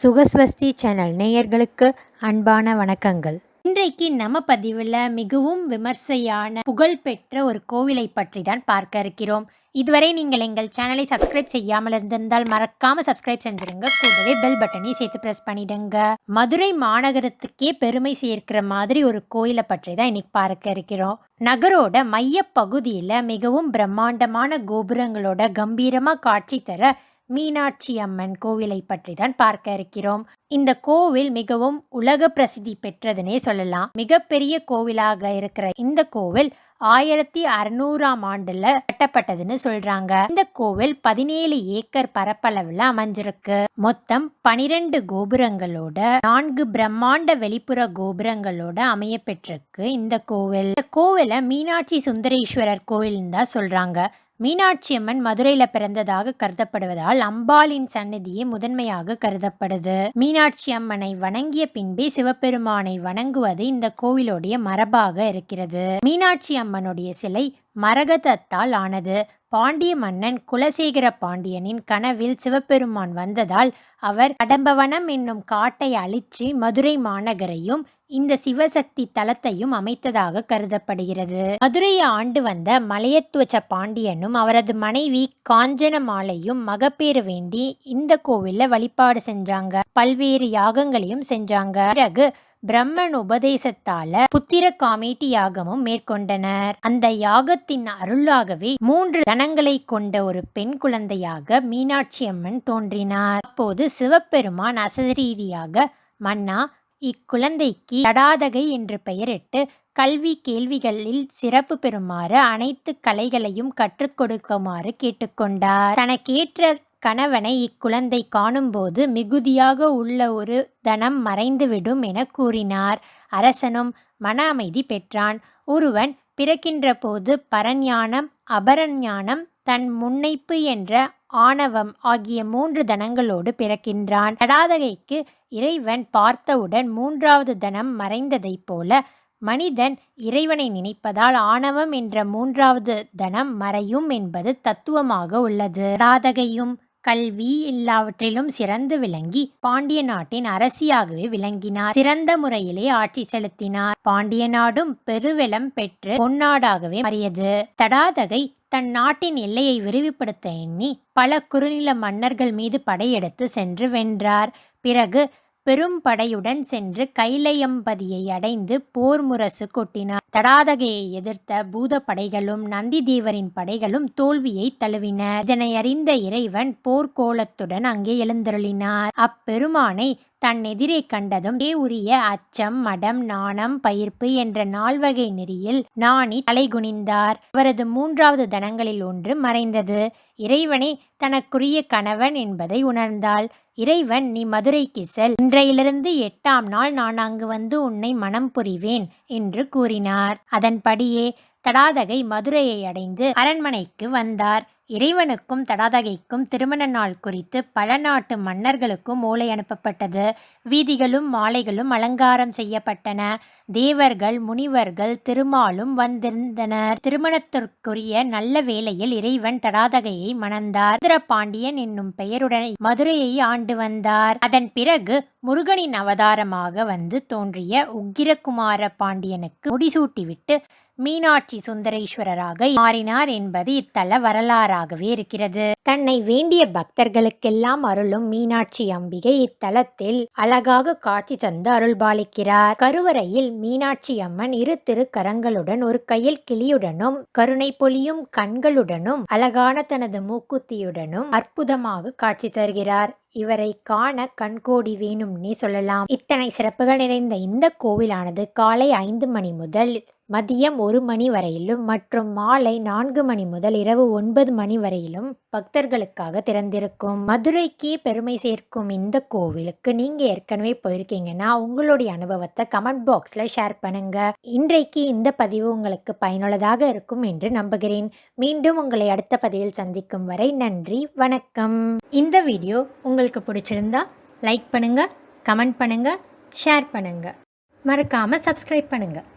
சுகஸ்வஸ்தி channel நேயர்களுக்கு அன்பான வணக்கங்கள். இன்றைக்கு நம்ம பதிவில் மிகவும் விமர்சையான புகழ்பெற்ற ஒரு கோவிலை பற்றி தான் பார்க்க இருக்கிறோம். இதுவரை நீங்கள் எங்கள் சேனலை சப்ஸ்கிரைப் செய்யாமல் இருந்திருந்தால் மறக்காம சப்ஸ்கிரைப் செஞ்சிருங்க. கூடவே பெல் பட்டனையும் சேர்த்து ப்ரெஸ் பண்ணிடுங்க. மதுரை மாநகரத்துக்கே பெருமை சேர்க்கிற மாதிரி ஒரு கோயிலை பற்றி தான் இன்னைக்கு பார்க்க இருக்கிறோம். நகரோட மைய பகுதியில் மிகவும் பிரம்மாண்டமான கோபுரங்களோட கம்பீரமாக காட்சி தர மீனாட்சி அம்மன் கோவிலை பற்றி தான் பார்க்க இருக்கிறோம். இந்த கோவில் மிகவும் உலக பிரசித்தி பெற்றதுனே சொல்லலாம். மிகப்பெரிய கோவிலாக இருக்கிற இந்த கோவில் ஆயிரத்தி அறுநூறாம் ஆண்டுல கட்டப்பட்டதுன்னு சொல்றாங்க. இந்த கோவில் பதினேழு ஏக்கர் பரப்பளவுல அமைஞ்சிருக்கு. மொத்தம் பனிரெண்டு கோபுரங்களோட நான்கு பிரம்மாண்ட வெளிப்புற கோபுரங்களோட அமைய பெற்றிருக்கு இந்த கோவில். இந்த கோவிலை மீனாட்சி சுந்தரேஸ்வரர் கோவில்னு தான் சொல்றாங்க. மீனாட்சி அம்மன் மதுரையில பிறந்ததாக கருதப்படுவதால் அம்பாளின் சன்னதியே முதன்மையாக கருதப்படுது. மீனாட்சி அம்மனை வணங்கிய பின்பே சிவபெருமானை வணங்குவது இந்த கோவிலுடைய மரபாக இருக்கிறது. மீனாட்சி அம்மனுடைய சிலை மரகதத்தால் ஆனது. பாண்டிய மன்னன் குலசேகர பாண்டியனின் கனவில் சிவபெருமான் வந்ததால் அவர் கடம்பவனம் என்னும் காட்டை அழிச்சு மதுரை மாநகரையும் இந்த சிவசக்தி தலத்தையும் அமைத்ததாக கருதப்படுகிறது. மதுரையை ஆண்டு வந்த மலையத்துவச்ச பாண்டியனும் அவரது மனைவி காஞ்சன மாலையும் மகப்பேறு வேண்டி இந்த கோவில்ல வழிபாடு செஞ்சாங்க. பல்வேறு யாகங்களையும் செஞ்சாங்க. பிறகு பிரம்மன் உபதேசத்தால புத்திர காமேட்டி யாகமும் மேற்கொண்டனர். அந்த யாகத்தின் அருளாகவே மூன்று தனங்களை கொண்ட ஒரு பெண் குழந்தையாக மீனாட்சி அம்மன் தோன்றினார். அப்போது சிவபெருமான் அசரீரியாக மன்னா இக்குழந்தைக்கு தடாதகை என்று பெயரிட்டு கல்வி கேள்விகளில் சிறப்பு பெறுமாறு அனைத்து கலைகளையும் கற்றுக் கொடுக்குமாறு கேட்டுக்கொண்டார். தனக்கேற்ற கணவனை இக்குழந்தை காணும்போது மிகுதியாக உள்ள ஒரு தனம் மறைந்துவிடும் என கூறினார். அரசனும் மன அமைதி பெற்றான். ஒருவன் பிறக்கின்ற போது பரஞானம் அபரஞானம் தன் முன்னைப்பு என்ற ஆணவம் ஆகிய மூன்று தனங்களோடு பிறக்கின்றான். தடாதகைக்கு இறைவன் பார்த்தவுடன் மூன்றாவது தனம் மறைந்ததைப் போல மனிதன் இறைவனை நினைப்பதால் ஆணவம் என்ற மூன்றாவது தனம் மறையும் என்பது தத்துவமாக உள்ளது. ராதகையும் கல்வி எல்லாவற்றிலும் சிறந்து விளங்கி பாண்டிய நாட்டின் அரசியாகவே விளங்கினார். சிறந்த முறையிலே ஆட்சி செலுத்தினார். பாண்டிய நாடும் பெருவெளம் பெற்று பொன்னாடாகவே மாறியது. தடாதகை தன் நாட்டின் எல்லையை விரிவுபடுத்த எண்ணி பல குறுநில மன்னர்கள் மீது படையெடுத்து சென்று வென்றார். பிறகு பெரும் படையுடன் சென்று கைலையம்பதியை அடைந்து போர் முரசு கொட்டினார். தடாதகையை எதிர்த்த பூத படைகளும் நந்தி தேவரின் படைகளும் தோல்வியை தழுவின. இதனை அறிந்த இறைவன் போர்க்கோலத்துடன் அங்கே எழுந்தருளினார். அப்பெருமானை தன் எதிரே கண்டதும் ஏ உரிய அச்சம் மடம் நாணம் பயிர்ப்பு என்ற நால்வகை நெறியில் நாணி தலைகுனிந்தார். அவரது மூன்றாவது தனங்களில் ஒன்று மறைந்தது. இறைவனே தனக்குரிய கணவன் என்பதை உணர்ந்தாள். இறைவன் நீ மதுரைக்கு செல் இன்றையிலிருந்து எட்டாம் நாள் நான் அங்கு வந்து உன்னை மனம் புரிவேன் என்று கூறினார். அதன்படியே தடாதகை மதுரையை அடைந்து அரண்மனைக்கு வந்தார். இறைவனுக்கும் தடாதகைக்கும் திருமண நாள் குறித்து பல நாட்டு மன்னர்களுக்கும் ஓலை அனுப்பப்பட்டது. வீதிகளும் மாலைகளும் அலங்காரம் செய்யப்பட்டன. தேவர்கள் முனிவர்கள் திருமாலும் வந்திருந்தனர். திருமணத்திற்குரிய நல்ல வேளையில் இறைவன் தடாதகையை மணந்தார். பாண்டியன் என்னும் பெயருடன் மதுரையை ஆண்டு வந்தார். அதன் பிறகு முருகனின் அவதாரமாக வந்து தோன்றிய உக்கிரகுமார பாண்டியனுக்கு முடிசூட்டிவிட்டு மீனாட்சி சுந்தரேஸ்வரராக மாறினார் என்பது இத்தல வரலாறாகவே இருக்கிறது. தன்னை வேண்டிய பக்தர்களுக்கெல்லாம் அருளும் மீனாட்சி அம்பிகை இத்தலத்தில் அழகாக காட்சி தந்து அருள்பாலிக்கிறார். கருவறையில் மீனாட்சி அம்மன் இரு திருக்கரங்களுடன் ஒரு கையில் கிளியுடனும் கருணை பொலியும் கண்களுடனும் அழகான தனது மூக்குத்தியுடனும் அற்புதமாக காட்சி தருகிறார். இவரை காண கண்கோடி வேணும்னே சொல்லலாம். இத்தனை சிறப்புகள் நிறைந்த இந்த கோவிலானது காலை ஐந்து மணி முதல் மதியம் ஒரு மணி வரையிலும் மற்றும் மாலை நான்கு மணி முதல் இரவு ஒன்பது மணி வரையிலும் பக்தர்களுக்காக திறந்திருக்கும். மதுரைக்கே பெருமை சேர்க்கும் இந்த கோவிலுக்கு நீங்கள் ஏற்கனவே போயிருக்கீங்கன்னா உங்களுடைய அனுபவத்தை கமெண்ட் பாக்ஸில் ஷேர் பண்ணுங்க. இன்றைக்கு இந்த பதிவு உங்களுக்கு பயனுள்ளதாக இருக்கும் என்று நம்புகிறேன். மீண்டும் உங்களை அடுத்த பதிவில் சந்திக்கும் வரை நன்றி வணக்கம். இந்த வீடியோ உங்களுக்கு பிடிச்சிருந்தா லைக் பண்ணுங்கள் கமெண்ட் பண்ணுங்கள் ஷேர் பண்ணுங்கள் மறக்காமல் சப்ஸ்கிரைப் பண்ணுங்கள்